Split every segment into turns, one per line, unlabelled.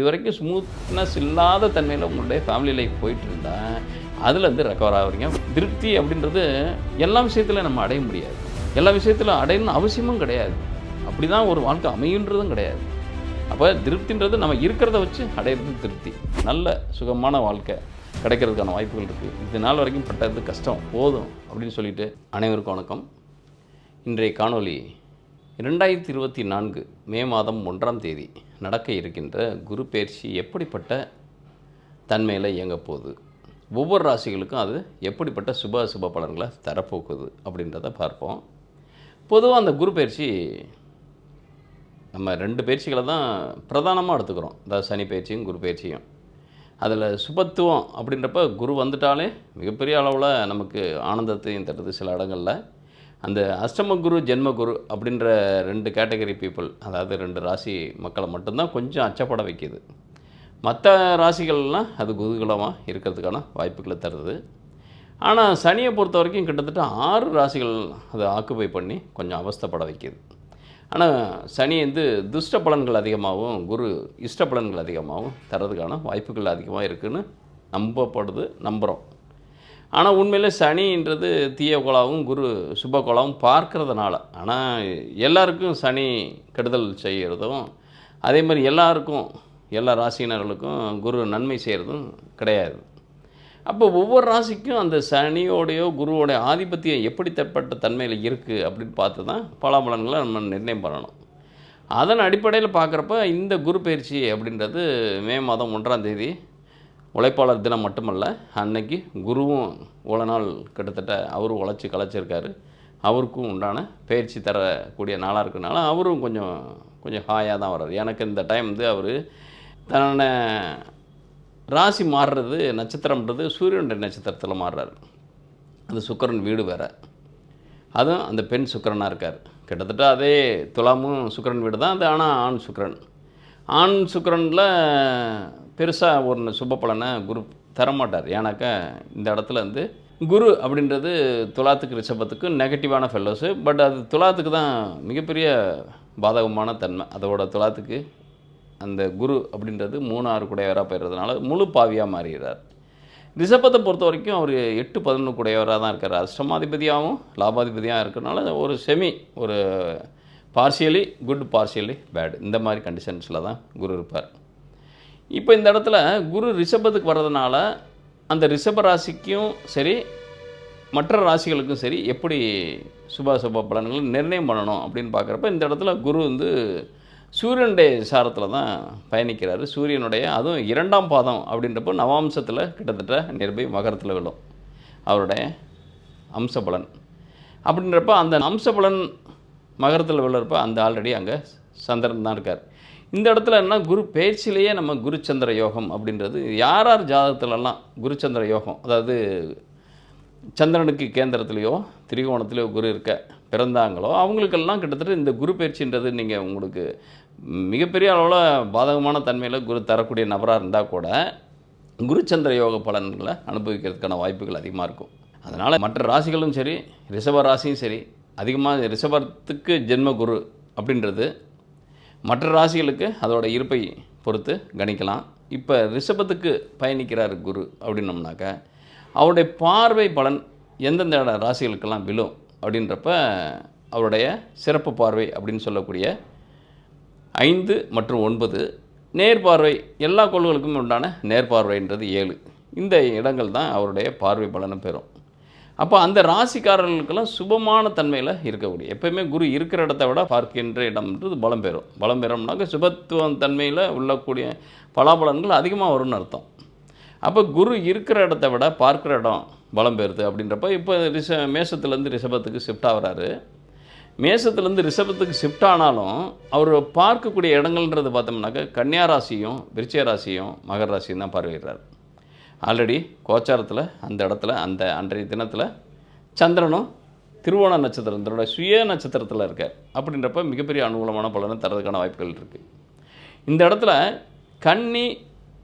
இது வரைக்கும் ஸ்மூத்னஸ் இல்லாத தன்மையில் உங்களுடைய ஃபேமிலி லைஃப் போயிட்டு இருந்தால் அதுலேருந்து ரெக்கவர் ஆகுறீங்க திருப்தி அப்படின்றது எல்லா விஷயத்துலையும் நம்ம அடைய முடியாது. எல்லா விஷயத்திலும் அடையணும்னு அவசியமும் கிடையாது. அப்படி தான் ஒரு வாழ்க்கை அமையுன்றதும் கிடையாது. அப்போ திருப்தின்றது நம்ம இருக்கிறத வச்சு அடையிறது திருப்தி. நல்ல சுகமான வாழ்க்கை கிடைக்கிறதுக்கான வாய்ப்புகள் இருக்குது இது நாள் வரைக்கும் பட்டது கஷ்டம் போதும் அப்படின்னு சொல்லிட்டு அனைவருக்கும் வணக்கம். இன்றைய காணொளி இரண்டாயிரத்தி இருபத்தி நான்கு மே மாதம் ஒன்றாம் தேதி நடக்க இருக்கின்ற குரு பயிற்சி எப்படிப்பட்ட தன்மையில் இயங்க போகுது? ஒவ்வொரு ராசிகளுக்கும் அது எப்படிப்பட்ட சுப சுப பலன்களை தரப்போகுது அப்படின்றத பார்ப்போம். பொதுவாக அந்த குரு பயிற்சி நம்ம ரெண்டு பயிற்சிகளை தான் பிரதானமாக எடுத்துக்கிறோம். அதாவது சனி பயிற்சியும் குரு பயிற்சியும். அதில் சுபத்துவம் அப்படின்றப்ப குரு வந்துட்டாலே மிகப்பெரிய அளவில் நமக்கு ஆனந்தத்தையும் தருது சில இடங்களில். அந்த அஷ்டம குரு ஜென்ம குரு அப்படின்ற ரெண்டு கேட்டகரி பீப்புள் அதாவது ரெண்டு ராசி மக்களை மட்டும்தான் கொஞ்சம் அச்சப்பட வைக்கிது. மற்ற ராசிகள்லாம் அது குதூகலமாக இருக்கிறதுக்கான வாய்ப்புகளை தருது. ஆனால் சனியை பொறுத்த வரைக்கும் கிட்டத்தட்ட ஆறு ராசிகள் அதை ஆக்குபை பண்ணி கொஞ்சம் அவஸ்தைப்பட வைக்கிது. ஆனால் சனி வந்து துஷ்ட பலன்கள் அதிகமாகவும் குரு இஷ்ட பலன்கள் அதிகமாகவும் தரதுக்கான வாய்ப்புகள் அதிகமாக இருக்குதுன்னு நம்பப்படுது நம்புகிறோம் ஆனால் உண்மையில் சனின்றது தீய கோளாவும் குரு சுப கோளாவும் பார்க்கறதுனால. ஆனால் எல்லாருக்கும் சனி கெடுதல் செய்கிறதும் அதே மாதிரி எல்லாருக்கும் எல்லா ராசியினர்களுக்கும் குரு நன்மை செய்கிறதும் கிடையாது. அப்போ ஒவ்வொரு ராசிக்கும் அந்த சனியோடையோ குருவோடைய ஆதிபத்தியம் எப்படி தற்பட்ட தன்மையில் இருக்குது அப்படின்னு பார்த்து தான் பலாபலன்களை நம்ம நிர்ணயம் பண்ணணும். அதன் அடிப்படையில் பார்க்குறப்ப இந்த குரு பயிற்சி அப்படின்றது மே மாதம் ஒன்றாம் தேதி உழைப்பாளர் தினம் மட்டுமல்ல அன்னைக்கு குருவும் இவ்வளோ நாள் கிட்டத்தட்ட அவரும் உழைச்சி கலைச்சிருக்காரு. அவருக்கும் உண்டான பயிற்சி தரக்கூடிய நாளாக இருக்கனால அவரும் கொஞ்சம் கொஞ்சம் ஹாயாக தான் வர்றாரு. எனக்கு இந்த டைம் வந்து அவர் தன்னை ராசி மாறுறது நட்சத்திரம்ன்றது சூரியனுடைய நட்சத்திரத்தில் மாறுறாரு. அது சுக்கரன் வீடு வேறு. அதுவும் அந்த பெண் சுக்கரனாக இருக்கார். கிட்டத்தட்ட அதே துலாமும் சுக்கரன் வீடு தான் அது ஆனால் ஆண் சுக்கரன். ஆண் சுக்கரனில் பெருசாக ஒரு சுப பலனை குரு தரமாட்டார். ஏன்னாக்கா இந்த இடத்துல வந்து குரு அப்படின்றது துலாத்துக்கு ரிஷபத்துக்கு நெகட்டிவான ஃபெல்லோஸு பட் அது துலாத்துக்கு தான் மிகப்பெரிய பாதகமான தன்மை. அதோட துலாத்துக்கு அந்த குரு அப்படின்றது மூணாறு குடையவராக போயிடுறதுனால முழு பாவியாக மாறுகிறார் ரிஷபத்தை பொறுத்த வரைக்கும் அவர் எட்டு பதினொன்று குடையவராக தான் இருக்கார். அஷ்டமாதிபதியாகவும் லாபாதிபதியாக இருக்கிறனால ஒரு செமி ஒரு பார்சியலி குட் பார்சியலி பேட் இந்த மாதிரி கண்டிஷன்ஸில் தான் குரு இருப்பார். இப்போ இந்த இடத்துல குரு ரிஷபத்துக்கு வர்றதுனால அந்த ரிஷப ராசிக்கும் சரி மற்ற ராசிகளுக்கும் சரி எப்படி சுப சுப பலன்களை நிர்ணயம் பண்ணணும் அப்படின்னு பார்க்குறப்ப இந்த இடத்துல குரு வந்து சூரியனுடைய சாரத்தில் தான் பயணிக்கிறாரு. சூரியனுடைய அதுவும் இரண்டாம் பாதம் அப்படின்றப்போ நவாம்சத்தில் கிட்டத்தட்ட நிர்பை மகரத்தில் விழும். அவருடைய அம்ச பலன் அப்படின்றப்ப அந்த அம்ச பலன் மகரத்தில் விழுறப்ப அந்த ஆல்ரெடி அங்கே சந்திரன் தான் இருக்கார். இந்த இடத்துல என்ன குரு பேச்சிலேயே நம்ம குருச்சந்திர யோகம் அப்படின்றது யார் யார் ஜாதகத்துலலாம் குருச்சந்திர யோகம் அதாவது சந்திரனுக்கு கேந்திரத்துலேயோ திரிகோணத்துலேயோ குரு இருக்க பிறந்தாங்களோ அவங்களுக்கெல்லாம் கிட்டத்தட்ட இந்த குரு பயிற்சின்றது நீங்கள் உங்களுக்கு மிகப்பெரிய அளவில் பாதகமான தன்மையில் குரு தரக்கூடிய நபராக இருந்தால் கூட குருச்சந்திர யோக பலன்களை அனுபவிக்கிறதுக்கான வாய்ப்புகள் அதிகமாக இருக்கும். அதனால் மற்ற ராசிகளும் சரி ரிஷப ராசியும் சரி அதிகமாக ரிஷபத்துக்கு ஜென்ம குரு அப்படின்றது மற்ற ராசிகளுக்கு அதோட இருப்பை பொறுத்து கணிக்கலாம். இப்போ ரிஷபத்துக்கு பயணிக்கிறார் குரு அப்படின்னோம்னாக்க அவருடைய பார்வை பலன் எந்தெந்த இட ராசிகளுக்கெல்லாம் விழும் அப்படின்றப்ப அவருடைய சிறப்பு பார்வை அப்படின்னு சொல்லக்கூடிய ஐந்து மற்றும் ஒன்பது நேர்பார்வை எல்லா கோள்களுக்கும் உண்டான நேர்பார்வைன்றது ஏழு. இந்த இடங்கள் தான் அவருடைய பார்வை பலனும் பெறும். அப்போ அந்த ராசிக்காரர்களுக்கெல்லாம் சுபமான தன்மையில் இருக்கக்கூடிய எப்பயுமே குரு இருக்கிற இடத்த விட பார்க்கின்ற இடம்ன்றது பலம் பெறும். பலம் பெறும்னாக்க சுபத்துவம் தன்மையில் உள்ளக்கூடிய பலாபலன்கள் அதிகமாக வரும்னு அர்த்தம். அப்போ குரு இருக்கிற இடத்த விட பார்க்குற இடம் பலம் பெறுது அப்படின்றப்ப இப்போ ரிஷ மேசத்துலேருந்து ரிஷபத்துக்கு ஷிஃப்ட் ஆகிறாரு. மேசத்துலேருந்து ரிஷபத்துக்கு ஷிஃப்ட் ஆனாலும் அவர் பார்க்கக்கூடிய இடங்கள்ன்றது பார்த்தோம்னாக்க கன்னியா ராசியும் விருச்சிக ராசியும் மகர ராசியும் தான் பார்வையிடுறார். ஆல்ரெடி கோச்சாரத்தில் அந்த இடத்துல அந்த அன்றைய தினத்தில் சந்திரனும் திருவோண நட்சத்திரம் தன்னோட சுய நட்சத்திரத்தில் இருக்கார். அப்படின்றப்ப மிகப்பெரிய அனுகூலமான பலனை தரதுக்கான வாய்ப்புகள் இருக்குது இந்த இடத்துல கன்னி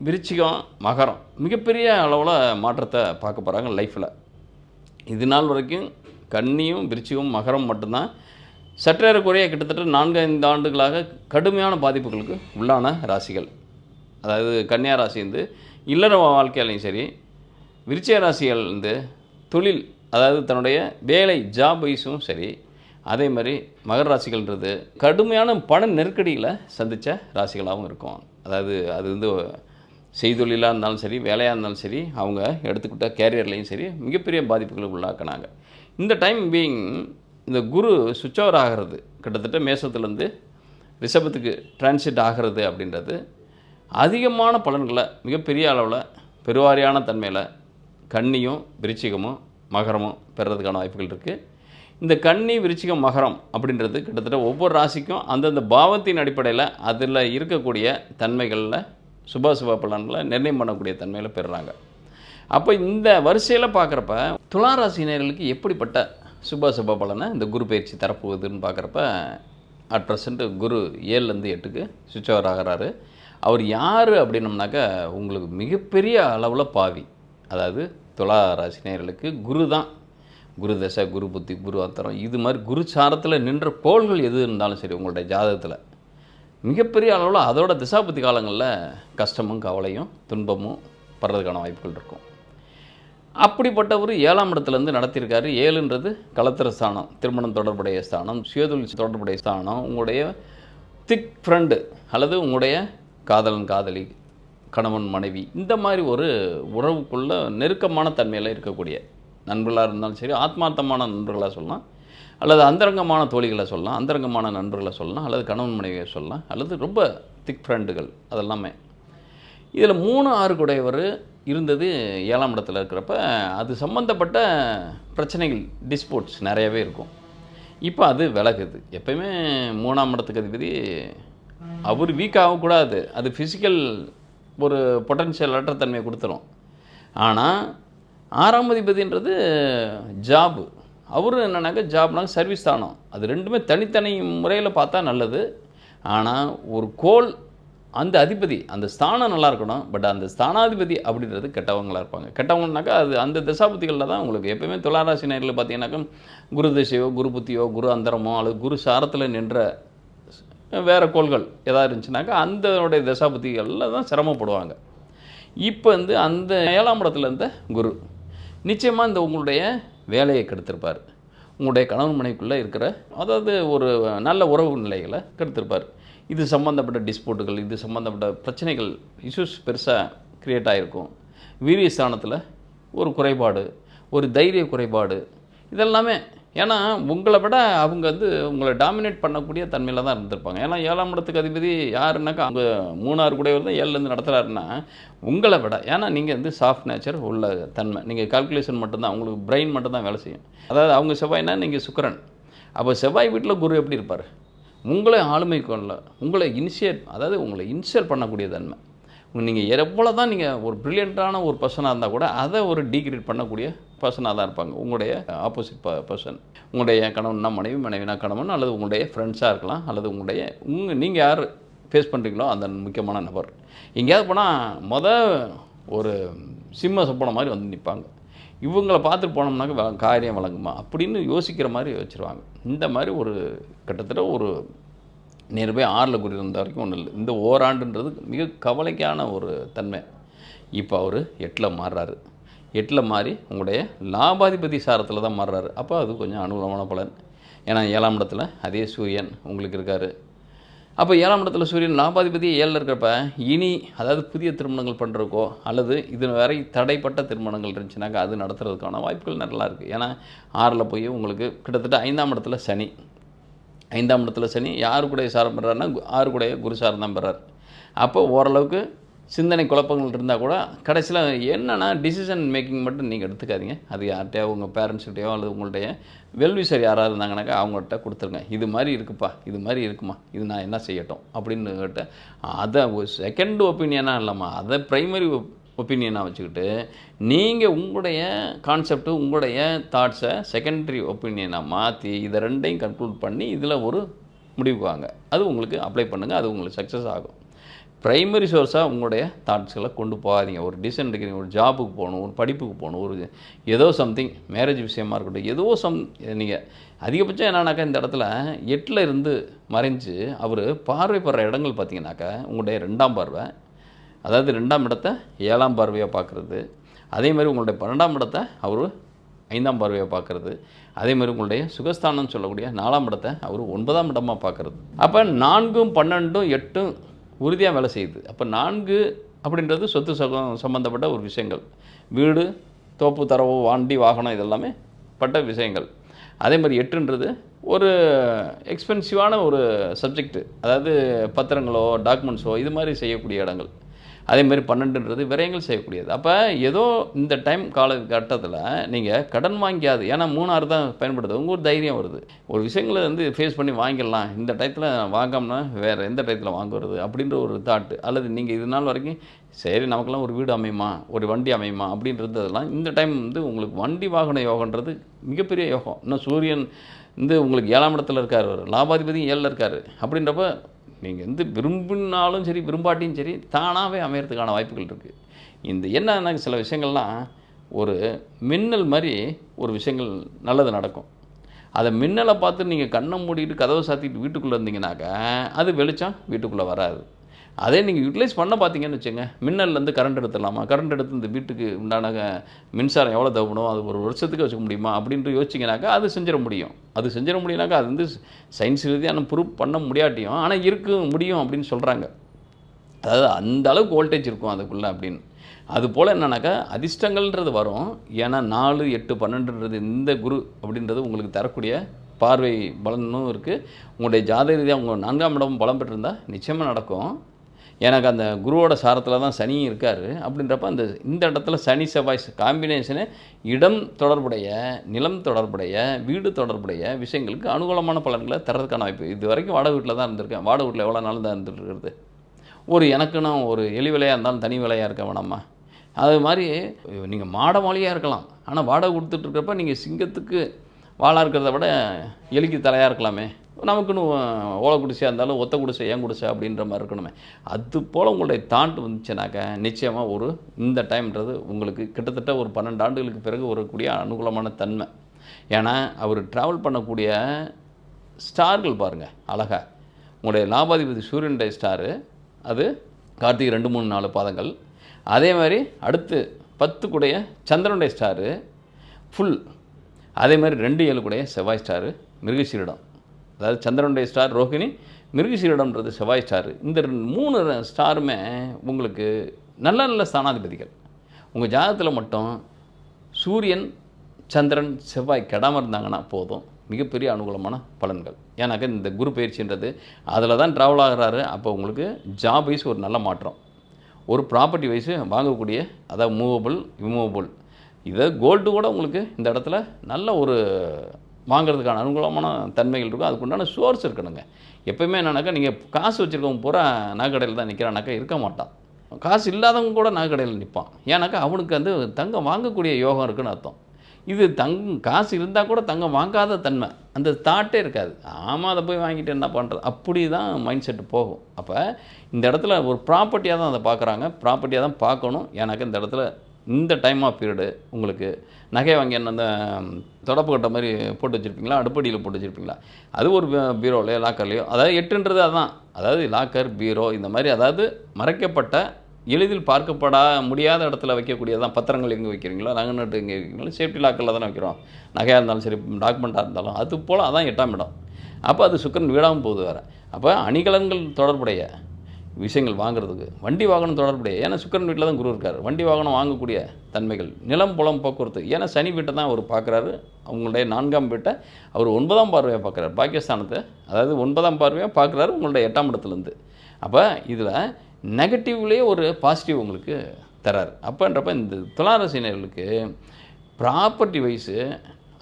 விருச்சிகம் மகரம் மிகப்பெரிய அளவில் மாற்றத்தை பார்க்க போகிறாங்க லைஃப்பில் இது நாள் வரைக்கும் கன்னியும் விருச்சிகம் மகரம் மட்டும்தான் சற்றேறக்குறைய கிட்டத்தட்ட நான்கு ஐந்து ஆண்டுகளாக கடுமையான பாதிப்புகளுக்கு உள்ளான ராசிகள். அதாவது கன்னியா ராசி வந்து இல்லற வாழ்க்கையிலையும் சரி விருச்சிக ராசிகள் வந்து தொழில் அதாவது தன்னுடைய வேலை ஜாப் வைஸும் சரி அதே மாதிரி மகர ராசிகள்ன்றது கடுமையான பண நெருக்கடிகளை சந்தித்த ராசிகளாகவும் இருக்கும். அதாவது அது வந்து செய்தொழிலாக இருந்தாலும் சரி வேலையாக இருந்தாலும் சரி அவங்க எடுத்துக்கிட்ட கேரியர்லேயும் சரி மிகப்பெரிய பாதிப்புகளுக்கு உள்ளாக்குனாங்க. இந்த டைம் பீயிங் இந்த குரு சுவிட்ச் ஓவர் ஆகிறது கிட்டத்தட்ட மேசத்துலேருந்து ரிஷபத்துக்கு டிரான்சிட் ஆகிறது அப்படின்றது அதிகமான பலன்களை மிகப்பெரிய அளவில் பெருவாரியான தன்மையில் கன்னியும் விருச்சிகமும் மகரமும் பெறதுக்கான வாய்ப்புகள் இருக்குது இந்த கன்னி விருச்சிகம் மகரம் அப்படின்றது கிட்டத்தட்ட ஒவ்வொரு ராசிக்கும் அந்தந்த பாவத்தின் அடிப்படையில் அதில் இருக்கக்கூடிய தன்மைகளில் சுபாசுப பலன்களை நிர்ணயம் பண்ணக்கூடிய தன்மையில் பெறுறாங்க. அப்போ இந்த வரிசையில் பார்க்குறப்ப துலா ராசினியர்களுக்கு எப்படிப்பட்ட சுபாசுப பலனை இந்த குரு பயிற்சி தரப்போகுதுன்னு பார்க்குறப்ப அட் ப்ரெசண்ட்டு குரு ஏழுலேருந்து எட்டுக்கு சுவிட்ச் ஓவர் ஆகிறாரு. அவர் யார் அப்படின்னம்னாக்கா உங்களுக்கு மிகப்பெரிய அளவில் பாவி. அதாவது துலா ராசினியர்களுக்கு குரு தான். குரு தசை குரு புத்தி குரு அத்தரம் இது மாதிரி குரு சாரத்தில் நின்ற கோள்கள் எது இருந்தாலும் சரி உங்களுடைய ஜாதகத்தில். மிகப்பெரிய அளவில் அதோட திசாபுத்தி காலங்களில் கஷ்டமும் கவலையும் துன்பமும் படுறதுக்கான வாய்ப்புகள் இருக்கும். அப்படிப்பட்டவர் ஏழாம் இடத்துலேருந்து நடத்தியிருக்காரு. ஏழுன்றது கலத்திர ஸ்தானம் திருமணம் தொடர்புடைய ஸ்தானம் சுயதொழில் தொடர்புடைய ஸ்தானம். உங்களுடைய திக் ஃப்ரெண்டு அல்லது உங்களுடைய காதலன் காதலி கணவன் மனைவி இந்த மாதிரி ஒரு உறவுக்குள்ள நெருக்கமான தன்மையில் இருக்கக்கூடிய நண்பர்களாக இருந்தாலும் சரி ஆத்மார்த்தமான நண்பர்களாக சொல்லலாம். அல்லது அந்தரங்கமான தோழிகளை சொல்லலாம் அந்தரங்கமான நண்பர்களை சொல்லலாம் அல்லது கணவன் மனைவியை சொல்லலாம் அல்லது ரொம்ப திக் ஃப்ரெண்டுகள் அதெல்லாமே. இதில் மூணு ஆறு குடையவர் இருந்தது ஏழாம் இடத்துல இருக்கிறப்ப அது சம்மந்தப்பட்ட பிரச்சனைகள் டிஸ்போர்ட்ஸ் நிறையவே இருக்கும். இப்போ அது விலகுது. எப்பயுமே மூணாம் இடத்துக்கு அதிபதி அவர் வீக் ஆகக்கூடாது அது ஃபிசிக்கல் ஒரு பொட்டன்ஷியல் அற்றத்தன்மையை கொடுத்துரும். ஆனால் ஆறாம் அதிபதின்றது ஜாபு அவரும் என்னன்னாக்கா ஜாப்னாங்க சர்வீஸ் தானம். அது ரெண்டுமே தனித்தனி முறையில் பார்த்தா நல்லது. ஆனால் ஒரு கோல் அந்த அதிபதி அந்த ஸ்தானம் நல்லா இருக்கணும். பட் அந்த ஸ்தானாதிபதி அப்படின்றது கெட்டவங்களா இருப்பாங்க. கெட்டவங்கனாக்கா அது அந்த தசாபுத்திகளில் தான் உங்களுக்கு எப்போயுமே துளாராசி நேரில் பார்த்தீங்கன்னாக்கா குரு திசையோ குரு புத்தியோ குரு அந்தரமோ அல்லது குரு சாரத்தில் நின்ற வேறு கோள்கள் எதாவது இருந்துச்சுனாக்கா அந்தனுடைய தசாபதிகளில் தான் சிரமப்படுவாங்க. இப்போ வந்து அந்த ஏழாம் இடத்துல இருந்த குரு நிச்சயமாக இந்த உங்களுடைய வேலையை கெடுத்திருப்பார். உங்களுடைய கணவன் மனைவிக்குள்ளே இருக்கிற அதாவது ஒரு நல்ல உறவு நிலைகளை கெடுத்திருப்பார். இது சம்மந்தப்பட்ட டிஸ்போட்டுகள் இது சம்மந்தப்பட்ட பிரச்சனைகள் இஷ்யூஸ் பெருசாக க்ரியேட் ஆகிருக்கும் வீரிய ஸ்தானத்தில் ஒரு குறைபாடு ஒரு தைரிய குறைபாடு இதெல்லாமே ஏன்னா உங்களை விட அவங்க வந்து உங்களை டாமினேட் பண்ணக்கூடிய தன்மையில் தான் இருந்திருப்பாங்க. ஏன்னா ஏழாம் இடத்துக்கு அதிபதி யாருன்னாக்கா அவங்க மூணாறு கூடையவர் தான் ஏழுலேருந்து நடத்துகிறாருன்னா உங்களை விட ஏன்னா நீங்கள் வந்து சாஃப்ட் நேச்சர் உள்ள தன்மை. நீங்கள் கால்குலேஷன் மட்டும்தான் உங்களுக்கு பிரெயின் மட்டும்தான் வேலை செய்யும். அதாவது அவங்க செவ்வாய்னா நீங்கள் சுக்கரன். அப்போ செவ்வாய் வீட்டில் குரு எப்படி இருப்பார்? உங்களை ஆளுமை கொள்ள உங்களை இனிஷியேட் அதாவது உங்களை இன்ஷியல் பண்ணக்கூடிய தன்மை. நீங்கள் எவ்வளோ தான் நீங்கள் ஒரு ப்ரில்லியண்ட்டான ஒரு பர்சனாக இருந்தால் கூட அதை ஒரு டீக்ரேட் பண்ணக்கூடிய பர்சனாக தான் இருப்பாங்க. உங்களுடைய ஆப்போசிட் ப பர்சன் உங்களுடைய கணவன்னா மனைவி மனைவினா கணவன் அல்லது உங்களுடைய ஃப்ரெண்ட்ஸாக இருக்கலாம் அல்லது உங்களுடைய உங்கள் நீங்கள் யார் ஃபேஸ் பண்ணுறீங்களோ அந்த முக்கியமான நபர். எங்கேயாவது போனால் மொதல் ஒரு சிம்ம சொப்பன மாதிரி வந்து நிற்பாங்க இவங்களை பார்த்துட்டு போனோம்னாக்க வ- காரியம் வழங்குமா அப்படின்னு யோசிக்கிற மாதிரி வச்சுருவாங்க. இந்த மாதிரி ஒரு கிட்டத்தட்ட ஒரு நியர்பை ஆறில் குறி இருந்த வரைக்கும் ஒன்றும் இல்லை. இந்த ஓராண்டுன்றது மிக கவலைக்கான ஒரு தன்மை. இப்போ அவர் எட்டில் மாறுறாரு. எட்டில் மாறி உங்களுடைய லாபாதிபதி சாரத்தில் தான் மாறுறாரு. அப்போ அது கொஞ்சம் அனுகூலமான பலன். ஏன்னா ஏழாம் இடத்துல அதே சூரியன் உங்களுக்கு இருக்கார். அப்போ ஏழாம் இடத்துல சூரியன் லாபாதிபதி ஏழில் இருக்கிறப்ப இனி அதாவது புதிய திருமணங்கள் பண்ணுறக்கோ அல்லது இது வரை தடைப்பட்ட திருமணங்கள் இருந்துச்சுனாக்கா அது நடத்துறதுக்கான வாய்ப்புகள் நல்லா இருக்குது ஏன்னா ஆறில் போய் உங்களுக்கு கிட்டத்தட்ட ஐந்தாம் இடத்துல சனி. ஐந்தாம் இடத்துல சனி யார் கூட சாரம் பெறாருன்னா ஆறு கூட குரு சாரம் தான் பெறார். அப்போ ஓரளவுக்கு சிந்தனை குழப்பங்கள் இருந்தால் கூட கடைசியில் என்னென்னா டிசிஷன் மேக்கிங் மட்டும் நீங்கள் எடுத்துக்காதீங்க. அது யார்கிட்டயோ உங்கள் பேரண்ட்ஸ்கிட்டயோ அல்லது உங்களுடைய வெல்விசர் யாராவது இருந்தாங்கனாக்கா அவங்கள்ட்ட கொடுத்துருங்க. இது மாதிரி இருக்குப்பா இது மாதிரி இருக்குமா இது நான் என்ன செய்யட்டும் அப்படின்னு கேட்ட அதை செகண்ட் ஒப்பீனியனாக இல்லாமல் அதை ப்ரைமரி ஒப்பீனியனாக வச்சுக்கிட்டு நீங்கள் உங்களுடைய கான்செப்ட் உங்களுடைய தாட்ஸை செகண்டரி ஒப்பீனியனாக மாற்றி இதை ரெண்டையும் கன்க்ளூட் பண்ணி இதில் ஒரு முடிவுக்கு வாங்க. அது உங்களுக்கு அப்ளை பண்ணுங்கள் அது உங்களுக்கு சக்ஸஸ் ஆகும். ப்ரைமரி சோர்ஸாக உங்களுடைய தாட்ஸ்களை கொண்டு போகாதீங்க. ஒரு டிசன் எடுக்கிறீங்க ஒரு ஜாபுக்கு போகணும் ஒரு படிப்புக்கு போகணும் ஒரு ஏதோ சம்திங் மேரேஜ் விஷயமா இருக்கட்டும் ஏதோ சம் நீங்கள் அதிகபட்சம் என்னன்னாக்கா இந்த இடத்துல எட்டில் இருந்து மறைஞ்சு அவர் பார்வைப்படுற இடங்கள் பார்த்தீங்கன்னாக்கா உங்களுடைய ரெண்டாம் பார்வை அதாவது ரெண்டாம் இடத்தை ஏழாம் பார்வையாக பார்க்குறது. அதே மாதிரி உங்களுடைய பன்னெண்டாம் இடத்தை அவர் ஐந்தாம் பார்வையாக பார்க்குறது. அதே மாதிரி உங்களுடைய சுகஸ்தானம் சொல்லக்கூடிய நாலாம் இடத்தை அவர் ஒன்பதாம் இடமாக பார்க்குறது. அப்போ நான்கும் பன்னெண்டும் எட்டும் உறுதியாக வேலை செய்யுது. அப்போ நான்கு அப்படின்றது சொத்து சகம் சம்மந்தப்பட்ட ஒரு விஷயங்கள். வீடு தோப்பு தரவு வண்டி வாகனம் இதெல்லாமே பட்ட விஷயங்கள். அதே மாதிரி எட்டுன்றது ஒரு எக்ஸ்பென்சிவான ஒரு சப்ஜெக்ட் அதாவது பத்திரங்களோ டாக்குமெண்ட்ஸோ இது மாதிரி செய்யக்கூடிய இடங்கள். அதே மாதிரி பன்னெண்டுன்றது விரயங்கள் செய்யக்கூடியது. அப்போ ஏதோ இந்த டைம் காலகட்டத்தில் நீங்கள் கடன் வாங்கியாது. ஏன்னா மூணாறு தான் பயன்படுது உங்கள் ஒரு தைரியம் வருது. ஒரு விஷயங்களை வந்து ஃபேஸ் பண்ணி வாங்கிடலாம். இந்த டயத்தில் வாங்காமனா வேறு எந்த டயத்தில் வாங்குறது அப்படின்ற ஒரு தாட்டு அல்லது நீங்கள் இது நாள் வரைக்கும் சரி நமக்கெல்லாம் ஒரு வீடு அமையுமா? ஒரு வண்டி அமையுமா? அப்படின்றதெல்லாம் இந்த டைம் வந்து உங்களுக்கு வண்டி வாகன யோகன்றது மிகப்பெரிய யோகம். இன்னும் சூரியன் வந்து உங்களுக்கு ஏழாம் இடத்துல இருக்கார். அவர். லாபாதிபதியும் ஏழில் இருக்கார். அப்படின்றப்ப நீங்கள் வந்து விரும்பினாலும் சரி விரும்பாட்டியும் சரி தானாகவே அமையறதுக்கான வாய்ப்புகள் இருக்குது இந்த என்னன்னா சில விஷயங்கள்லாம் ஒரு மின்னல் மாதிரி ஒரு விஷயங்கள் நல்லது நடக்கும். அதை மின்னலை பார்த்து நீங்கள் கண்ணை மூடிட்டு கதவை சாத்திட்டு வீட்டுக்குள்ளே இருந்தீங்கன்னாக்கா அது வெளிச்சம் வீட்டுக்குள்ளே வராது. அதே நீங்கள் யூட்டிலைஸ் பண்ண பார்த்தீங்கன்னு வச்சுங்க மின்னல்லேருந்து கரண்ட் எடுத்துடலாமா? கரண்ட் எடுத்து இந்த வீட்டுக்கு உண்டான மின்சாரம் எவ்வளோ தேவைப்படும்? அது ஒரு வருஷத்துக்கு வச்சுக்க முடியுமா? அப்படின்ட்டு யோசிச்சிங்கனாக்கா அது செஞ்சிட முடியும். அது செஞ்சிட முடியும்னாக்கா அது வந்து சயின்ஸ் ரீதியான ப்ரூவ் பண்ண முடியாட்டியும் ஆனால் இருக்கு முடியும் அப்படின்னு சொல்கிறாங்க அதாவது அந்த அளவுக்கு வோல்டேஜ் இருக்கும் அதுக்குள்ளே அப்படின்னு. அது போல் என்னன்னாக்கா அதிர்ஷ்டங்கள்ன்றது வரும். ஏன்னா நாலு எட்டு பன்னெண்டுன்றது இந்த குரு அப்படின்றது உங்களுக்கு தரக்கூடிய பார்வை பலனும் இருக்குது உங்களுடைய ஜாத ரீதியாக உங்கள் நான்காம் இடம் பலம் பெற்றிருந்தால் நிச்சயமாக நடக்கும். எனக்கு அந்த குருவோட சாரத்தில் தான் சனியும் இருக்கார் அப்படின்றப்ப அந்த இந்த இடத்துல சனி செவ்வாய் காம்பினேஷனு இடம் தொடர்புடைய நிலம் தொடர்புடைய வீடு தொடர்புடைய விஷயங்களுக்கு அனுகூலமான பலன்களை தரதுக்கான வாய்ப்பு. இது வரைக்கும் வாடகை வீட்டில் தான் இருந்திருக்கேன். வாடகை வீட்டில் எவ்வளோ நாள் தான் இருந்துட்டு ஒரு எனக்குன்னு ஒரு எலி விலையாக இருந்தாலும் தனி விலையாக இருக்க வேணாமா? அது மாதிரி நீங்கள் மாட மாளிகையாக இருக்கலாம். ஆனால் வாடகை கொடுத்துட்ருக்கப்ப நீங்கள் சிங்கத்துக்கு வாழாக இருக்கிறத விட எலிக்கு தலையாக இருக்கலாமே. நமக்குன்னு ஓலை குடிசையாக இருந்தாலும் ஒத்த குடிசை ஏன் குடிசை அப்படின்ற மாதிரி இருக்கணுமே. அது போல் உங்களுடைய தாண்ட் வந்துச்சுனாக்க நிச்சயமாக ஒரு இந்த டைம்ன்றது உங்களுக்கு கிட்டத்தட்ட ஒரு பன்னெண்டு ஆண்டுகளுக்கு பிறகு வரக்கூடிய அனுகூலமான தன்மை. ஏன்னா அவர் ட்ராவல் பண்ணக்கூடிய ஸ்டார்கள் பாருங்கள் அழகா. உங்களுடைய லாபாதிபதி சூரியனுடைய ஸ்டாரு அது கார்த்திகை ரெண்டு மூணு நாலு பாதங்கள். அதே மாதிரி அடுத்து பத்து கூடைய சந்திரனுடைய ஸ்டாரு ஃபுல் அதே மாதிரி ரெண்டு ஏழு கூடைய செவ்வாய் ஸ்டாரு மிருகசீரிடம். அதாவது சந்திரனுடைய ஸ்டார் ரோஹிணி மிருகசீரிடம்ன்றது செவ்வாய் ஸ்டார் இந்த ரெண்டு- மூணு ஸ்டாருமே உங்களுக்கு நல்ல நல்ல ஸ்தானாதிபதிகள். உங்கள் ஜாதகத்தில் மட்டும் சூரியன் சந்திரன் செவ்வாய் கெடாமல் இருந்தாங்கன்னா போதும். மிகப்பெரிய அனுகூலமான பலன்கள். ஏன்னாக்கா இந்த குரு பயிற்சின்றது அதில் தான் ட்ராவல் ஆகிறாரு. அப்போ உங்களுக்கு ஜாப் வைஸ் ஒரு நல்ல மாற்றம். ஒரு ப்ராப்பர்ட்டி வைஸு வாங்கக்கூடிய அதாவது மூவபிள் இம்மூவபிள் இதை கோல்டு கூட உங்களுக்கு இந்த இடத்துல நல்ல ஒரு வாங்குறதுக்கான அனுகூலமான தன்மைகள் இருக்கும் அதுக்குண்டான சோர்ஸ் இருக்கணுங்க. எப்பயுமே என்னன்னாக்கா நீங்கள் காசு வச்சுருக்கவங்க பூரா நகைக்கடையில் தான் நிற்கிறானாக்கா இருக்க மாட்டான். காசு இல்லாதவங்க கூட நகைக்கடையில் நிற்பான் ஏன்னாக்கா அவனுக்கு வந்து தங்கம் வாங்கக்கூடிய யோகம் இருக்குன்னு அர்த்தம். இது தங் காசு இருந்தால் கூட தங்கம் வாங்காத தன்மை. அந்த தாட்டே இருக்காது. ஆமாம் அதை போய் வாங்கிட்டு என்ன பண்ணுறது அப்படி தான் மைண்ட் செட்டு போகும். அப்போ இந்த இடத்துல ஒரு ப்ராப்பர்ட்டியாக தான் அதை பார்க்குறாங்க. ப்ராப்பர்ட்டியாக தான் பார்க்கணும். ஏன்னாக்கா இந்த இடத்துல இந்த டைம் ஆஃப் பீரியடு உங்களுக்கு நகை வாங்கி என்ன அந்த தொடப்பு கட்ட மாதிரி போட்டு வச்சுருப்பீங்களா? அடுப்படியில் போட்டு வச்சுருப்பீங்களா? அது ஒரு பீரோலையோ லாக்கர்லையோ அதாவது எட்டுன்றது அதுதான் அதாவது லாக்கர் பீரோ இந்த மாதிரி அதாவது மறைக்கப்பட்ட எளிதில் பார்க்கப்படா முடியாத இடத்துல வைக்கக்கூடியதான் பத்திரங்கள் எங்கே வைக்கிறீங்களோ நகை நட்டு எங்கே வைக்கிறீங்களோ சேஃப்டி லாக்கரில் தானே வைக்கிறோம். நகையாக இருந்தாலும் சரி டாக்குமெண்ட்டாக இருந்தாலும். அது போல் அதான் எட்டாம் இடம். அப்போ அது சுக்கரன் வீடாகவும் போகுது வேறு. அப்போ அணிகலன்கள் தொடர்புடைய விஷயங்கள் வாங்குறதுக்கு. வண்டி வாகனம் தொடர்புடைய ஏன்னா சுக்கரன் வீட்டில் தான் குரு இருக்கார். வண்டி வாகனம் வாங்கக்கூடிய தன்மைகள். நிலம் புலம் போக்குவரத்து. ஏன்னா சனி வீட்டை தான் அவர் பார்க்குறாரு அவங்களுடைய நான்காம் வீட்டை அவர் ஒன்பதாம் பார்வையாக பார்க்குறாரு பாகிஸ்தானத்தை அதாவது ஒன்பதாம் பார்வையாக பார்க்குறாரு உங்களுடைய எட்டாம் இடத்துலேருந்து. அப்போ இதில் நெகட்டிவ்லேயே ஒரு பாசிட்டிவ் உங்களுக்கு தரார். அப்போன்றப்ப இந்த துளாரசினர்களுக்கு ப்ராப்பர்ட்டி வைஸு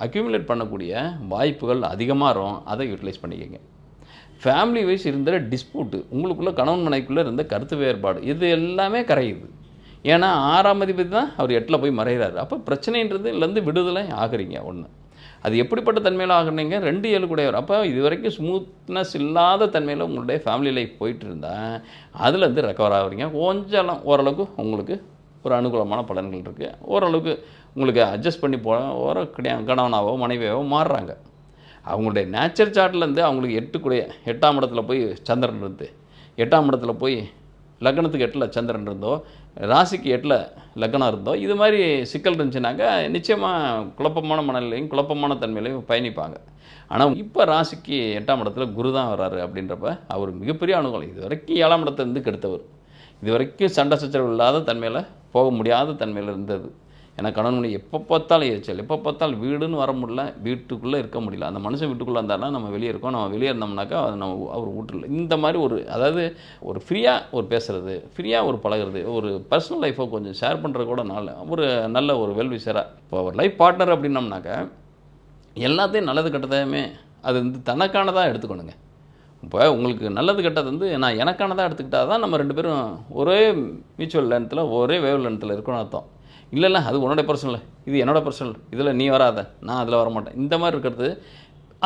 அக்யூமுலேட் பண்ணக்கூடிய வாய்ப்புகள் அதிகமாக அதை யூட்டிலைஸ் பண்ணிக்கங்க. ஃபேமிலி வைஸ் இருந்த டிஸ்பியூட்டு உங்களுக்குள்ளே கணவன் மனைக்குள்ளே இருந்த கருத்து வேறுபாடு இது எல்லாமே கரையுது. ஏன்னா ஆறாம் அதிபதி தான் அவர் எட்டில் போய் மறைகிறாரு. அப்போ பிரச்சனைன்றதுலேருந்து விடுதலை ஆகுறீங்க ஒன்று அது எப்படிப்பட்ட தன்மையில் ஆகுறீங்க? ரெண்டு ஏழு கூடையவர். அப்போ இது வரைக்கும் ஸ்மூத்னஸ் இல்லாத தன்மையில் உங்களுடைய ஃபேமிலி லைஃப் போயிட்டு இருந்தால் அதுலேருந்து ரெக்கவர் ஆகுறீங்க. கொஞ்சம் ஓரளவுக்கு உங்களுக்கு ஒரு அனுகூலமான பலன்கள் இருக்குது ஓரளவுக்கு உங்களுக்கு அட்ஜஸ்ட் பண்ணி போக ஒரு கிடையாது கணவனாவோ மனைவியாவோ மாறுறாங்க. அவங்களுடைய நேச்சர் சார்ட்லேருந்து அவங்களுக்கு எட்டுக்குடைய எட்டாம் இடத்துல போய் சந்திரன் இருந்து எட்டாம் இடத்துல போய் லக்னத்துக்கு எட்டில் சந்திரன் இருந்தோ ராசிக்கு எட்டில் லக்னம் இருந்தோ இது மாதிரி சிக்கல் இருந்துச்சுனாக்கா நிச்சயமாக குழப்பமான மனநிலையும் குழப்பமான தன்மையிலையும் பயணிப்பாங்க. ஆனால் இப்போ ராசிக்கு எட்டாம் இடத்துல குரு தான் வர்றாரு அப்படின்றப்ப அவர் மிகப்பெரிய அனுகூலம். இது வரைக்கும் ஏழாம் இடத்துலேருந்து கெடுத்தவர். இது வரைக்கும் சண்டை சச்சரவு இல்லாத தன்மையில் போக முடியாத தன்மையில் இருந்தது. ஏன்னா கணவன் எப்போ பார்த்தாலும் எரிச்சல். எப்போ பார்த்தாலும் வீடுன்னு வர முடியல வீட்டுக்குள்ளே இருக்க முடியல. அந்த மனுஷன் வீட்டுக்குள்ளே இருந்தாருன்னா நம்ம வெளியே இருக்கோம். நம்ம வெளியே இருந்தோம்னாக்கா அது நம்ம அவர் வீட்டில் இந்த மாதிரி ஒரு அதாவது ஒரு ஃப்ரீயாக ஒரு பேசுகிறது ஃப்ரீயாக ஒரு பழகுறது ஒரு பர்சனல் லைஃப்பை கொஞ்சம் ஷேர் பண்ணுறது கூட நல்ல ஒரு நல்ல ஒரு வெல்விஷராக இப்போ ஒரு லைஃப் பார்ட்னர் அப்படின்னம்னாக்கா எல்லாத்தையும் நல்லது கெட்டதையுமே அது வந்து தனக்கானதாக எடுத்துக்கணுங்க. இப்போ உங்களுக்கு நல்லது கெட்டது வந்து நான் எனக்கானதாக எடுத்துக்கிட்டா தான் நம்ம ரெண்டு பேரும் ஒரே மியூச்சுவல் லென்த்தில் ஒரே வேவ் லென்த்தில் இருக்கணும் அர்த்தம். இல்லை இல்லை அது உன்னோட பர்சனல் இது என்னோட பர்சனல் இதில் நீ வராத. நான் அதில் வர மாட்டேன் இந்த மாதிரி இருக்கிறது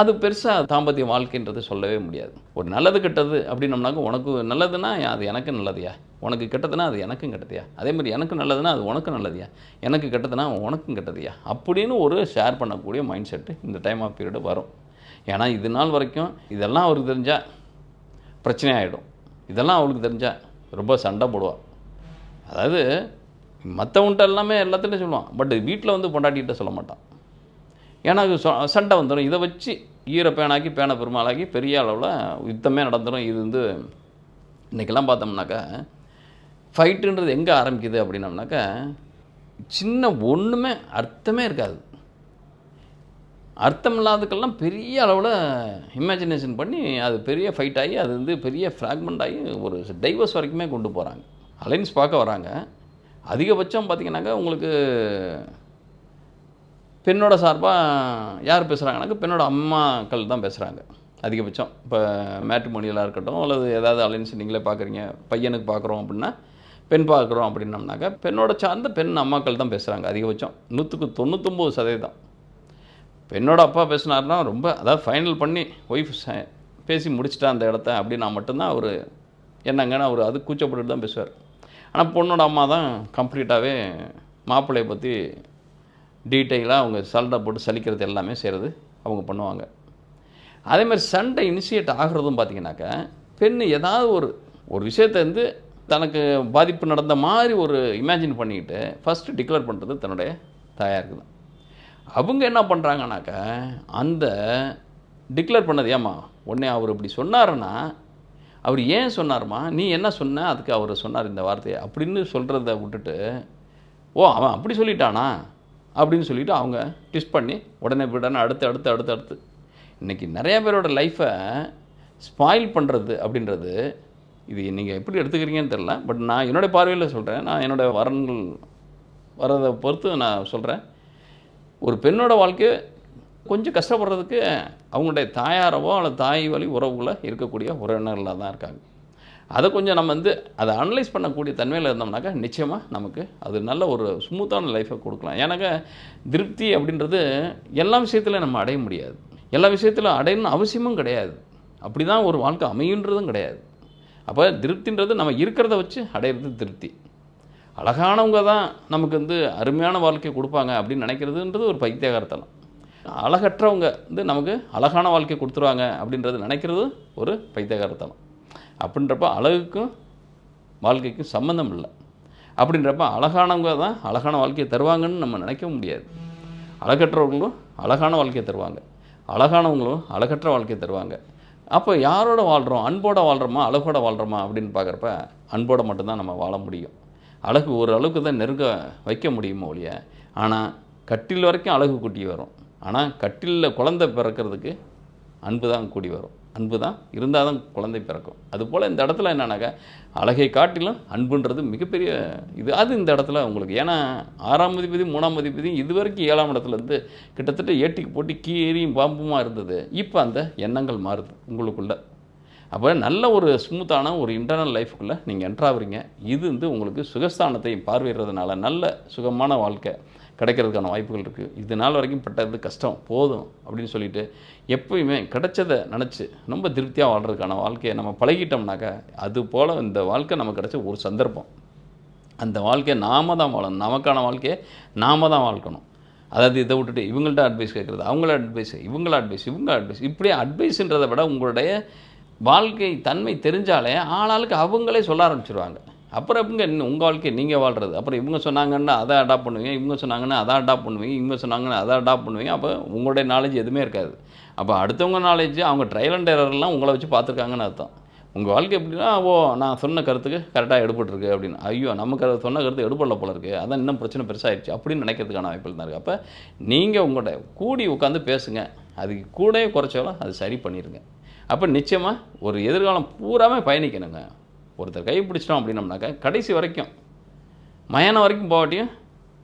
அது பெருசாக தாம்பத்திய வாழ்க்கைன்றது சொல்லவே முடியாது. ஒரு நல்லது கெட்டது அப்படின்னம்னாக்க உனக்கு நல்லதுன்னா அது எனக்கு நல்லதையா? உனக்கு கெட்டதுன்னா அது எனக்கும் கெட்டதையா? அதே மாதிரி எனக்கு நல்லதுன்னா அது உனக்கும் நல்லதையா? எனக்கு கெட்டதுன்னா உனக்கும் கெட்டதையா? அப்படின்னு ஒரு ஷேர் பண்ணக்கூடிய மைண்ட் செட்டு இந்த டைம் ஆஃப் பீரியடு வரும். ஏன்னா இது நாள் வரைக்கும் இதெல்லாம் அவருக்கு தெரிஞ்சால் பிரச்சனை ஆகிடும் இதெல்லாம் அவளுக்கு தெரிஞ்சால் ரொம்ப சண்டை போடுவாள் அதாவது மற்றவன்ட்ட எல்லாமே எல்லாத்துலேயும் சொல்லுவான். பட் வீட்டில் வந்து பொண்டாட்டிகிட்ட சொல்ல மாட்டான். ஏன்னா அது சண்டை வந்துடும் இதை வச்சு ஈர பேனாக்கி பேனை பெருமாளாக்கி பெரிய அளவில் யுத்தமே நடந்துடும் இது வந்து இன்றைக்கெல்லாம் பார்த்தோம்னாக்கா ஃபைட்டுன்றது எங்கே ஆரம்பிக்குது அப்படின்னம்னாக்கா சின்ன ஒன்றுமே அர்த்தமே இருக்காது. அர்த்தம் இல்லாததுக்கெல்லாம் பெரிய அளவில் இமேஜினேஷன் பண்ணி அது பெரிய ஃபைட் ஆகி அது வந்து பெரிய ஃப்ராக்மெண்ட் ஆகி ஒரு டைவர்ஸ் வரைக்குமே கொண்டு போகிறாங்க அலைன்ஸ் பார்க்க வராங்க. அதிகபட்சம் பார்த்தீங்கன்னாக்கா உங்களுக்கு பெண்ணோட சார்பாக யார் பேசுகிறாங்கனாக்கா பெண்ணோட அம்மாக்கள் தான் பேசுகிறாங்க அதிகபட்சம். இப்போ மேட்ரிமோனியலாக இருக்கட்டும் அல்லது ஏதாவது அலைன்ஸ் நீங்களே பார்க்குறீங்க பையனுக்கு பார்க்குறோம் அப்படின்னா பெண் பார்க்குறோம் அப்படின்னம்னாக்கா பெண்ணோட சார்ந்த பெண் அம்மாக்கள் தான் பேசுகிறாங்க அதிகபட்சம். நூற்றுக்கு தொண்ணூத்தொம்பது சதவீதம். பெண்ணோட அப்பா பேசினார்னா ரொம்ப அதாவது ஃபைனல் பண்ணி ஒய்ஃப் பேசி முடிச்சிட்டா அந்த இடத்த அப்படின்னா மட்டும்தான் அவர் என்னங்கன்னு அவர் அது கூச்சப்பட்டு தான் பேசுவார். ஆனால் பொண்ணோட அம்மா தான் கம்ப்ளீட்டாகவே மாப்பிள்ளையை பற்றி டீட்டெயிலாக அவங்க சண்டை போட்டு சலிக்கிறது எல்லாமே செய்கிறது அவங்க பண்ணுவாங்க. அதே மாதிரி சண்டை இனிஷியேட் ஆகிறதும் பார்த்தீங்கன்னாக்கா பெண் ஏதாவது ஒரு ஒரு விஷயத்தை வந்து தனக்கு பாதிப்பு நடந்த மாதிரி ஒரு இமேஜின் பண்ணிக்கிட்டு ஃபஸ்ட்டு டிக்ளேர் பண்ணுறது தன்னுடைய தாயாருக்கு தான். அவங்க என்ன பண்ணுறாங்கனாக்கா அந்த டிக்ளேர் பண்ணது ஏம்மா உடனே அவர் இப்படி சொன்னாருன்னா அவர் ஏன் சொன்னார்மா? நீ என்ன சொன்ன? அதுக்கு அவர் சொன்னார் இந்த வார்த்தையை. அப்படின்னு சொல்கிறத விட்டுட்டு ஓ அவன் அப்படி சொல்லிட்டானா? அப்படின்னு சொல்லிவிட்டு அவங்க ட்விஸ்ட் பண்ணி உடனே விடனே அடுத்து அடுத்து அடுத்து அடுத்து. இன்றைக்கி நிறைய பேரோட லைஃப்பை ஸ்பாயில் பண்ணுறது அப்படின்றது இது நீங்கள் எப்படி எடுத்துக்கிறீங்கன்னு தெரில பட் நான் என்னோடய பார்வையில் சொல்கிறேன் நான் என்னோடய வரன்கள் வரதை பொறுத்து நான் சொல்கிறேன் ஒரு பெண்ணோட வாழ்க்கை கொஞ்சம் கஷ்டப்படுறதுக்கு அவங்களுடைய தாயாரவோ அல்லது தாய் வழி உறவுகள இருக்கக்கூடிய உறவினர்களாக தான் இருக்காங்க. அதை கொஞ்சம் நம்ம வந்து அதை அனலைஸ் பண்ணக்கூடிய தன்மையில் இருந்தோம்னாக்கா நிச்சயமாக நமக்கு அது நல்ல ஒரு ஸ்மூத்தான லைஃப்பை கொடுக்கலாம். ஏன்னாக்கா திருப்தி அப்படின்றது எல்லா விஷயத்துலையும் நம்ம அடைய முடியாது. எல்லா விஷயத்திலும் அடையணும்னு அவசியமும் கிடையாது. அப்படி தான் ஒரு வாழ்க்கை அமையுன்றதும் கிடையாது. அப்போ திருப்தின்றது நம்ம இருக்கிறத வச்சு அடையிறது திருப்தி. அழகானவங்க தான் நமக்கு வந்து அருமையான வாழ்க்கை கொடுப்பாங்க அப்படின்னு நினைக்கிறதுன்றது ஒரு பைத்தியகாரத்தனம் அழகற்றவங்க வந்து நமக்கு அழகான வாழ்க்கை கொடுத்துருவாங்க அப்படின்றது நினைக்கிறது ஒரு பைத்தியகாரத்தனம். அப்படின்றப்ப அழகுக்கும் வாழ்க்கைக்கும் சம்மந்தம் இல்லை. அப்படின்றப்ப அழகானவங்க தான் அழகான வாழ்க்கையை தருவாங்கன்னு நம்ம நினைக்க முடியாது. அழகற்றவர்களும் அழகான வாழ்க்கையை தருவாங்க. அழகானவங்களும் அழகற்ற வாழ்க்கையை தருவாங்க. அப்போ யாரோட வாழ்கிறோம் அன்போட வாழ்கிறோமா அழகோட வாழ்கிறோமா அப்படின்னு பார்க்குறப்ப அன்போட மட்டும்தான் நம்ம வாழ முடியும். அழகு ஒரு அளவுக்கு தான் நெருங்க வைக்க முடியுமோ ஒழிய ஆனால் கட்டில் வரைக்கும் அழகு கூட்டி வரும். ஆனால் கட்டிலில் குழந்தை பிறக்கிறதுக்கு அன்பு தான் கூடி வரும். அன்பு தான் இருந்தால் தான் குழந்தை பிறக்கும். அதுபோல் இந்த இடத்துல என்னன்னாக்கா அழகை காட்டிலும் அன்புன்றது மிகப்பெரிய இது. அது இந்த இடத்துல உங்களுக்கு. ஏன்னா ஆறாம் மதிப்பதி மூணாம் மதிப்பதி இது வரைக்கும் ஏழாம் இடத்துல இருந்து கிட்டத்தட்ட ஏட்டிக்கு போட்டி கீரியும் பாம்புமா இருந்தது. இப்போ அந்த எண்ணங்கள் மாறுது உங்களுக்குள்ளே. அப்போ நல்ல ஒரு ஸ்மூத்தான ஒரு இன்டர்னல் லைஃபுக்குள்ளே நீங்கள் என்ட்ராகிறீங்க இது வந்து உங்களுக்கு சுகஸ்தானத்தை பார்வையிடுறதுனால நல்ல சுகமான வாழ்க்கை கிடைக்கிறதுக்கான வாய்ப்புகள் இருக்குது இது நாள் வரைக்கும் பட்டது கஷ்டம் போதும் அப்படின்னு சொல்லிட்டு எப்பயுமே கிடைச்சதை நினச்சி ரொம்ப திருப்தியாக வாழ்கிறதுக்கான வாழ்க்கையை நம்ம பழகிட்டோம்னாக்கா அது போல் இந்த வாழ்க்கை நமக்கு கிடைச்ச ஒரு சந்தர்ப்பம். அந்த வாழ்க்கையை நாம தான் வாழணும். நமக்கான வாழ்க்கையை நாம தான் வாழ்க்கணும். அதாவது இதை விட்டுட்டு இவங்கள்ட்ட அட்வைஸ் கேட்குறது அவங்கள அட்வைஸ் இவங்கள அட்வைஸ் இவங்க அட்வைஸ் இப்படியே அட்வைஸுன்றதை விட உங்களுடைய வாழ்க்கை தன்மை தெரிஞ்சாலே ஆளாளுக்கு அவங்களே சொல்ல ஆரம்பிச்சிருவாங்க. அப்புறம் எப்படிங்க உங்கள் வாழ்க்கை நீங்கள் வாழ்கிறது அப்புறம் இவங்க சொன்னாங்கன்னா அதை அடாப்ட் பண்ணுவீங்க இவங்க சொன்னாங்கன்னா அதை அடாப்ட் பண்ணுவீங்க இவங்க சொன்னாங்கன்னா அதை அடாப்ட் பண்ணுவீங்க. அப்போ உங்களுடைய நாலேஜ் எதுவுமே இருக்காது. அப்போ அடுத்தவங்க நாலேஜ் அவங்க ட்ரையல் அண்ட் எரர்லாம் உங்களை வச்சு பார்த்துருக்காங்கன்னு அர்த்தம். உங்கள் வாழ்க்கை எப்படின்னா ஓ நான் சொன்ன கருத்துக்கு கரெக்டாக எடுபட்டுருக்கு அப்படின்னு. ஐயோ நம்ம கரு சொன்ன கருத்து எடுபடல போல இருக்குது அதான் இன்னும் பிரச்சனை பெருசாகிடுச்சு அப்படின்னு நினைக்கிறதுக்கான வாய்ப்பு தான் இருக்குது அப்போ நீங்கள் உங்கள்கிட்ட கூடி உட்காந்து பேசுங்க. அதுக்கு கூட குறைச்சாலும் அது சரி பண்ணிடுங்க அப்போ நிச்சயமாக ஒரு எதிர்காலம் பூராமே பயணிக்கணுங்க. ஒருத்தர் கை பிடிச்சிட்டோம் அப்படின்னம்னாக்கா கடைசி வரைக்கும் மயானம் வரைக்கும் போகாட்டியும்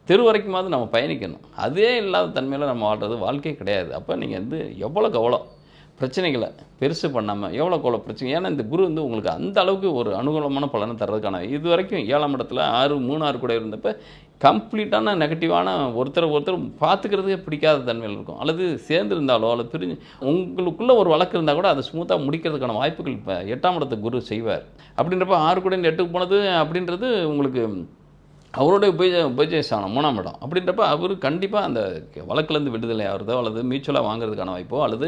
தெரு வரைக்குமாவது நம்ம பயணிக்கணும். அதே இல்லாத தன்மையில் நம்ம வாழ்கிறது வாழ்க்கையே கிடையாது. அப்போ நீங்கள் வந்து எவ்வளோக்கு எவ்வளோ பிரச்சனைகளை பெருசு பண்ணாமல் எவ்வளோ எவ்வளோ பிரச்சனை ஏன்னா இந்த குரு வந்து உங்களுக்கு அந்த அளவுக்கு ஒரு அனுகூலமான பலனை தர்றதுக்கான இது வரைக்கும் ஏழாம் இடத்துல ஆறு மூணு ஆறு கூட இருந்தப்போ கம்ப்ளீட்டான நெகட்டிவான ஒருத்தரை ஒருத்தர் பார்த்துக்கிறதுக்கே பிடிக்காத தன்மையில் இருக்கும். அல்லது சேர்ந்துருந்தாலோ அல்லது பிரிஞ்சு உங்களுக்குள்ளே ஒரு வழக்கு இருந்தால் கூட அதை ஸ்மூத்தாக முடிக்கிறதுக்கான வாய்ப்புகள் இப்போ எட்டாம் இடத்து குரு செய்வார். அப்படின்றப்ப ஆறு கூட எட்டுக்கு போனது அப்படின்றது உங்களுக்கு அவருடைய உபயோக உபஜயஸ்தானம் மூணாம் இடம். அப்படின்றப்ப அவர் கண்டிப்பாக அந்த வழக்குலேருந்து விடுதலை ஆகிறதோ அல்லது மியூச்சுவலாக வாங்குறதுக்கான வாய்ப்போ அல்லது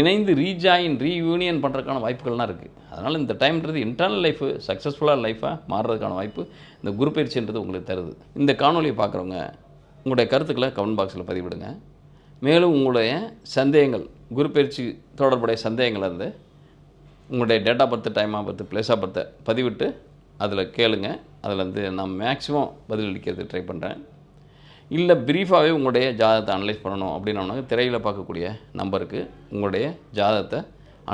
இணைந்து ரீஜாயின் ரீயூனியன் பண்ணுறதுக்கான வாய்ப்புகள்லாம் இருக்குது அதனால் இந்த டைம்ன்றது இன்டர்னல் லைஃபு சக்ஸஸ்ஃபுல்லாக லைஃபாக மாறுறதுக்கான வாய்ப்பு இந்த குரு பயிற்சின்றது உங்களுக்கு தருது. இந்த காணொலியை பார்க்குறவங்க உங்களுடைய கருத்துக்களை கமெண்ட் பாக்ஸில் பதிவிடுங்க. மேலும் உங்களுடைய சந்தேகங்கள் குரு பயிற்சி தொடர்புடைய சந்தேகங்கள் வந்து உங்களுடைய date of birth time of birth place of பர்த்தை பதிவிட்டு அதில் கேளுங்க. அதில் வந்து நான் மேக்ஸிமம் பதிலளிக்கிறதுக்கு ட்ரை பண்ணுறேன். இல்லை ப்ரீஃபாகவே உங்களுடைய ஜாதகத்தை அனலைஸ் பண்ணணும் அப்படின்னா திரையில் பார்க்கக்கூடிய நம்பருக்கு உங்களுடைய ஜாதகத்தை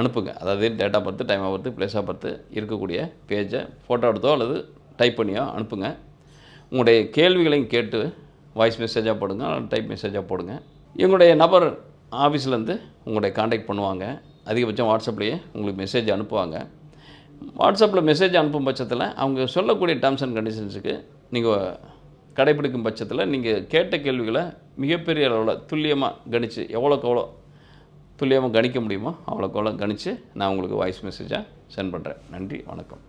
அனுப்புங்க. அதாவது date of birth time of birth place of இருக்கக்கூடிய பேஜை ஃபோட்டோ எடுத்தோ அல்லது டைப் பண்ணியோ அனுப்புங்க. உங்களுடைய கேள்விகளையும் கேட்டு வாய்ஸ் மெசேஜாக போடுங்க டைப் மெசேஜாக போடுங்க. எங்களுடைய நபர் ஆஃபீஸ்லேருந்து உங்களுடைய காண்டாக்ட் பண்ணுவாங்க. அதிகபட்சம் வாட்ஸ்அப்லேயே உங்களுக்கு மெசேஜ் அனுப்புவாங்க. வாட்ஸ்அப்பில் மெசேஜ் அனுப்பும் பட்சத்தில் அவங்க சொல்லக்கூடிய டேர்ம்ஸ் அண்ட் கண்டிஷன்ஸுக்கு நீங்கள் கடைபிடிக்கும் பட்சத்தில் நீங்கள் கேட்ட கேள்விகளை மிகப்பெரிய அளவில் துல்லியமாக கணித்து எவ்வளோக்கு எவ்வளோ துல்லியமாக கணிக்க முடியுமோ அவ்வளோக்கு எவ்வளோ கணித்து நான் உங்களுக்கு வாய்ஸ் மெசேஜாக சென்ட் பண்ணுறேன் நன்றி வணக்கம்.